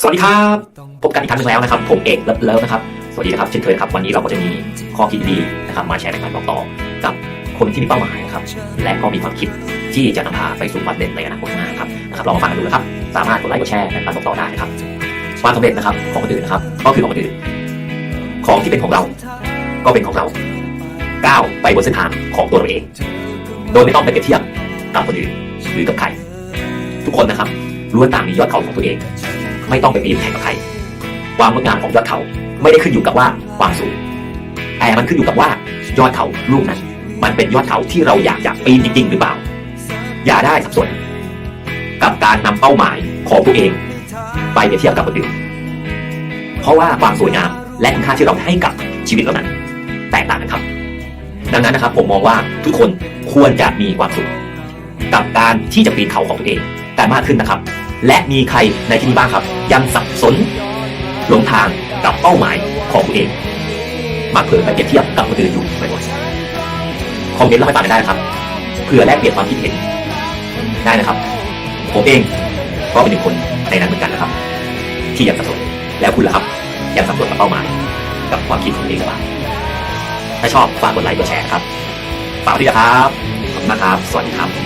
สวัสดีครับพบกันอีกครั้งหนึงแล้วนะครับ ผมเอกเลิฟนะครับ สวัสดีนะครับเช่นเคยนครับ วันนี้เราก็จะมีข้อคิดดีนะครับ มาแชร์ในการบอกต่อกับคนที่มีเป้าหมายนะครับ และก็มีความคิดที่จะนำพาไปสู่ความสำเร็จในอนาคตข้างหน้าครับนะครับลองมาฟังกันดูนะครับ สามารถกดไลค์กดแชร์ในการบอกต่อได้นะครับความสำเร็จนะครับของคนอื่นนะครับ ก็คือของคนอื่น ของที่เป็นของเรา ก็เป็นของเราก้าวไปบนเส้นทางของตัวเราเอง โดยไม่ต้องไปเปรียบเทียบกับคนอื่นหรือกับใครทุกคนนะครับ ล้วนต่างมียอดเขาของตัวเอง ไม่ต้องไปปีนแข่งกับใคร ความงดงามของยอดเขาไม่ได้ขึ้นอยู่กับว่าความสูง แต่มันขึ้นอยู่กับว่ายอดเขาลูกนั้น มันเป็นยอดเขาที่เราอยากจะปีนจริง ๆ หรือเปล่า อย่าได้สับสน กับการนำเป้าหมายของตัวเอง ไปเปรียบเทียบกับคนอื่น เพราะว่าความสวยงามและคุณค่าที่เราให้กับชีวิตเรานั้น แตกต่างกันครับ ดังนั้นนะครับผมมองว่าทุกคนควรจะมีความสุขกับการที่จะปีนเขาของตัวเอง แต่มากขึ้นนะครับ และมีใครในที่นี้บ้างครับ ยังสับสนหลงทางกับเป้าหมายของตัวเองมาเผลอไปเปรียบเทียบกับคนอื่นอยู่บ่อยๆคอมเมนต์เล่าให้ฟังกันได้นะครับเพื่อแลกเปลี่ยนความคิดเห็นได้นะครับ ผมเองก็เป็นหนึ่งคนในนั้นเหมือนกันนะครับ ที่ยังสับสนแล้วคุณล่ะครับ ยังสับสนกับเป้าหมายกับความคิดของตัวเองหรือเปล่าถ้าชอบฝากกดไลค์กดแชร์ครับฝากด้วยนะครับขอบคุณมากครับ สวัสดีครับ